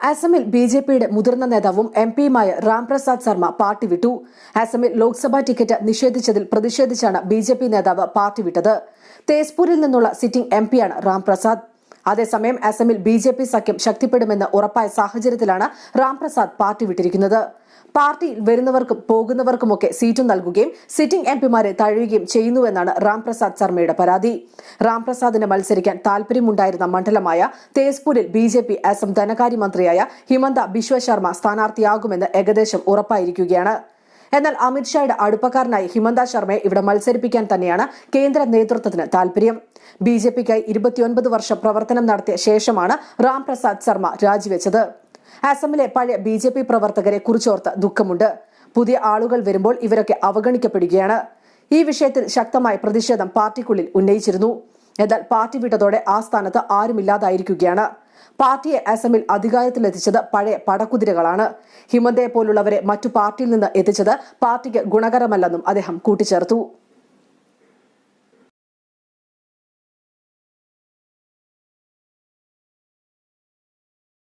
അസമിൽ B J പിയുടെ മുതിർന്ന നേതാവും എം പിയുമായ രാംപ്രസാദ് ശർമ്മ പാർട്ടി വിട്ടു. അസമിൽ ലോക്സഭാ ടിക്കറ്റ് നിഷേധിച്ചതിൽ പ്രതിഷേധിച്ചാണ് ബി നേതാവ് പാർട്ടി വിട്ടത്. തേസ്പൂരിൽ നിന്നുള്ള സിറ്റിംഗ് എം പിയാണ് രാംപ്രസാദ് അതേസമയം അസമിൽ ബി ജെ പി സഖ്യം ശക്തിപ്പെടുമെന്ന് ഉറപ്പായ സാഹചര്യത്തിലാണ് രാംപ്രസാദ് പാർട്ടി വിട്ടിരിക്കുന്നത്. പാർട്ടിയിൽ വരുന്നവർക്കും പോകുന്നവർക്കുമൊക്കെ സീറ്റ് നൽകുകയും സിറ്റിംഗ് എം പിമാരെ തഴയുകയും ചെയ്യുന്നുവെന്നാണ് രാംപ്രസാദ് ശർമ്മയുടെ പരാതി. രാംപ്രസാദിന് മത്സരിക്കാൻ താൽപര്യമുണ്ടായിരുന്ന മണ്ഡലമായ തേസ്പൂരിൽ ബി ജെ പി അസം ധനകാര്യമന്ത്രിയായ ഹിമന്ത ബിശ്വ ശർമ്മ സ്ഥാനാർത്ഥിയാകുമെന്ന് ഏകദേശം ഉറപ്പായിരിക്കുകയാണ്. എന്നാൽ അമിത്ഷായുടെ അടുപ്പക്കാരനായി ഹിമന്ത ശർമ്മയെ ഇവിടെ മത്സരിപ്പിക്കാൻ തന്നെയാണ് കേന്ദ്ര നേതൃത്വത്തിന് താൽപര്യം. ബി ജെ പിക്കായി ഇരുപത്തിയൊൻപത് വർഷം പ്രവർത്തനം നടത്തിയ ശേഷമാണ് രാംപ്രസാദ് ശർമ്മ രാജിവെച്ചത്. അസമിലെ പഴയ ബി ജെ പി പ്രവർത്തകരെ കുറിച്ചോർത്ത് ദുഃഖമുണ്ട്. പുതിയ ആളുകൾ വരുമ്പോൾ ഇവരൊക്കെ അവഗണിക്കപ്പെടുകയാണ്. ഈ വിഷയത്തിൽ ശക്തമായ പ്രതിഷേധം പാർട്ടിക്കുള്ളിൽ ഉന്നയിച്ചിരുന്നു. എന്നാൽ പാർട്ടി വിട്ടതോടെ ആ സ്ഥാനത്ത് ആരുമില്ലാതായിരിക്കുകയാണ്. പാർട്ടിയെ അസമിൽ അധികാരത്തിലെത്തിച്ചത് പഴയ പടക്കുതിരകളാണ്. ഹിമന്തയെ പോലുള്ളവരെ മറ്റു പാർട്ടിയിൽ നിന്ന് എത്തിച്ചത് പാർട്ടിക്ക് ഗുണകരമല്ലെന്നും അദ്ദേഹം കൂട്ടിച്ചേർത്തു.